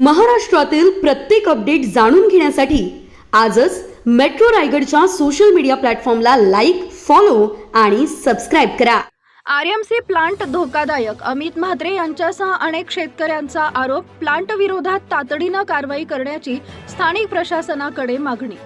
महाराष्ट्रातील प्रत्येक अपडेट जाणून घेण्यासाठी आजच मेट्रो रायगडच्या सोशल मीडिया प्लॅटफॉर्मला लाईक फॉलो आणि सबस्क्राईब करा. आरएमसी प्लांट धोकादायक. अमित म्हात्रे यांच्यासह अनेक शेतकऱ्यांचा आरोप प्लांट विरोधात तातडीनं कारवाई करण्याची स्थानिक प्रशासनाकडे मागणी.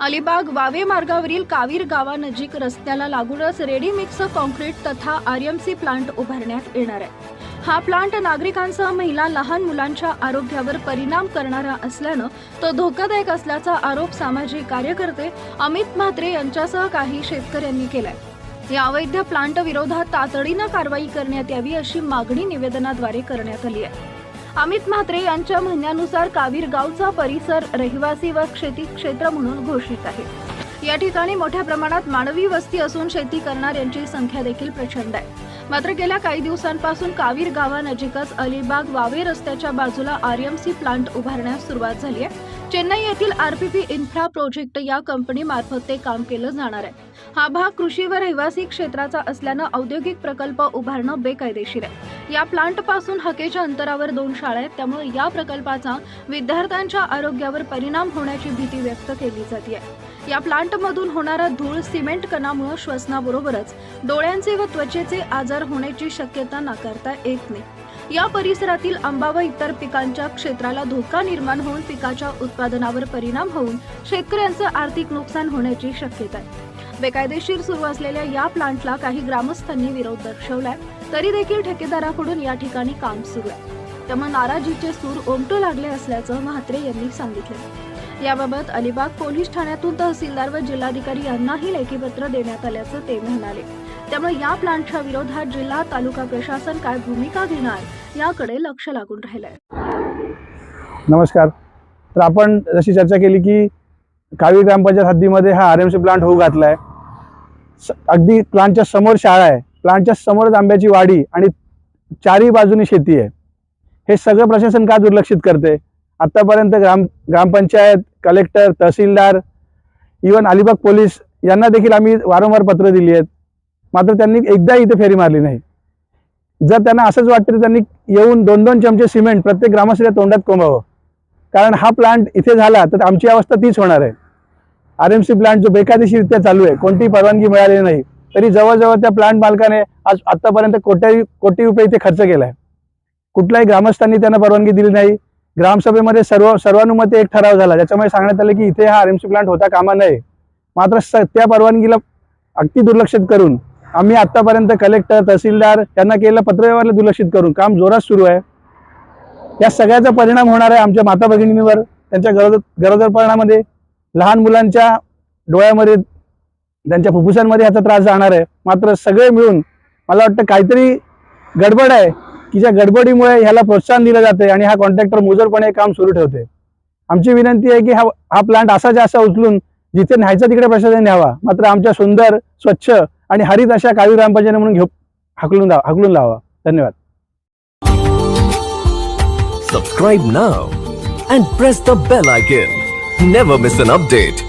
अलिबाग वावे मार्गावरील कावीर गावानजीक रस्त्याला लागूनच रेडी मिक्स कॉन्क्रीट तथा आरएमसी प्लांट उभारण्यात येणार आहे. हा प्लांट नागरिकांसह महिला लहान मुलांच्या आरोग्यावर परिणाम करणारा असल्यानं तो धोकादायक असल्याचा आरोप सामाजिक कार्यकर्ते अमित म्हात्रे यांच्यासह काही शेतकऱ्यांनी केलाय. या अवैध प्लांट विरोधात तातडीनं कारवाई करण्यात यावी अशी मागणी निवेदनाद्वारे करण्यात आली आहे. अमित म्हात्रे यांच्या म्हणण्यानुसार कावीर गावचा परिसर रहिवासी व शेती क्षेत्र म्हणून घोषित आहे. या ठिकाणी मोठ्या प्रमाणात मानवी वस्ती असून शेती करणाऱ्यांची संख्या देखील प्रचंड आहे. मात्र गेल्या काही दिवसांपासून कावीर गावानजीकच अलिबाग वावे रस्त्याच्या बाजूला आरएमसी प्लांट उभारण्यास सुरुवात झाली आहे. चेन्नई येथील आरपीपी इन्फ्रा प्रोजेक्ट या कंपनीमार्फत ते काम केलं जाणार आहे. हा भाग कृषी व रहिवासी क्षेत्राचा असल्यानं औद्योगिक प्रकल्प उभारणं बेकायदेशीर आहे. या प्लांटपासून हकेच्या अंतरावर दोन शाळा आहेत. त्यामुळे या प्रकल्पाचा विद्यार्थ्यांच्या आरोग्यावर परिणाम होण्याची भीती व्यक्त केली जाते या प्लांटमधून होणारा धूळ सिमेंट कणामुळे श्वसनाबरोबरच डोळ्यांचे व त्वचेचे आजार होण्याची शक्यता नाकारता येत नाही. या परिसरातील आंबा व इतर पिकांच्या क्षेत्राला धोका निर्माण होऊन पिकाच्या उत्पादनावर परिणाम होऊन शेतकऱ्यांचं आर्थिक नुकसान होण्याची शक्यता आहे. बेकायदेशीर सुरू असलेल्या या प्लांटला काही ग्रामस्थांनी विरोध दर्शवलाय तरी देखील ठेकेदाराकडून या ठिकाणी काम सुरू आहे. त्यामुळे नाराजीचे सूर ओमटू लागले असल्याचं म्हात्रे यांनी सांगितलं. याबाबत अलिबाग पोलीस ठाण्यातून तहसीलदार व जिल्हाधिकारी यांनाही लेखीपत्र देण्यात आल्याचं ते म्हणाले. त्यामुळे या प्लांटच्या विरोधात जिल्हा तालुका प्रशासन काय भूमिका घेणार याकडे लक्ष लागून राहिलंय. नमस्कार. तर आपण जशी चर्चा केली की कावी ग्रामपंचायत हद्दीमध्ये हा आर एम सी प्लांट होऊ घातला आहे अगदी प्लांटच्या समोर शाळा आहे. प्लांटच्या समोरच आंब्याची वाडी आणि चारही बाजूनी शेती आहे. हे सगळं प्रशासन का दुर्लक्षित करते आत्तापर्यंत ग्राम gram panchayat collector tehsildar even Alibag police यांना देखील आम्ही वारंवार पत्र दिली आहेत. मात्र त्यांनी एकदा इथे फेरी मारली नाही. जर त्यांना असंच वाटतं तर त्यांनी येऊन दोन दोन चमचे सिमेंट प्रत्येक ग्रामस्थाच्या तोंडात कोंबावं. कारण हा प्लांट इथे झाला तर आमची अवस्था तीच होणार आहे. आर एम सी प्लांट जो बेकायदेशीरित्या चालू आहे कोणतीही परवानगी मिळालेली नाही तरी जवळजवळ त्या प्लांट मालकाने आज आतापर्यंत कोट्या कोटी रुपये इथे खर्च केला आहे कुठल्याही ग्रामस्थांनी त्यांना परवानगी दिली नाही. ग्रामसभेमध्ये सर्व सर्वानुमते एक ठराव झाला. ज्याच्यामुळे सांगण्यात आलं की इथे हा आर एम सी प्लांट होता कामा नये. मात्र स त्या परवानगीला अगदी दुर्लक्षित करून आम्ही आतापर्यंत कलेक्टर तहसीलदार यांना केलेलं पत्रव्यवहारला दुर्लक्षित करून काम जोरात सुरू आहे. या सगळ्याचा परिणाम होणार आहे आमच्या माता भगिनींवर त्यांच्या गरोदर गरोदरपणामध्ये लहान मुलांच्या डोळ्यामध्ये त्यांच्या फुफ्फुसांमध्ये याचा त्रास जाणार आहे. मात्र सगळे मिळून मला वाटतं काहीतरी गडबड आहे. की ज्या गडबडीमुळे ह्याला प्रोत्साहन दिलं जाते आणि हा कॉन्ट्रॅक्टर मुजरपणे काम सुरू ठेवते आमची विनंती आहे की हा हा प्लांट असाच्या असा उचलून जिथे न्यायचा तिकडे प्रशासन न्यावा मात्र आमच्या सुंदर स्वच्छ आणि हरित अशा काळी ग्रामपंचायत म्हणून घेऊ हकलून हकलून लावा. धन्यवाद. Subscribe now and press the bell icon never miss an update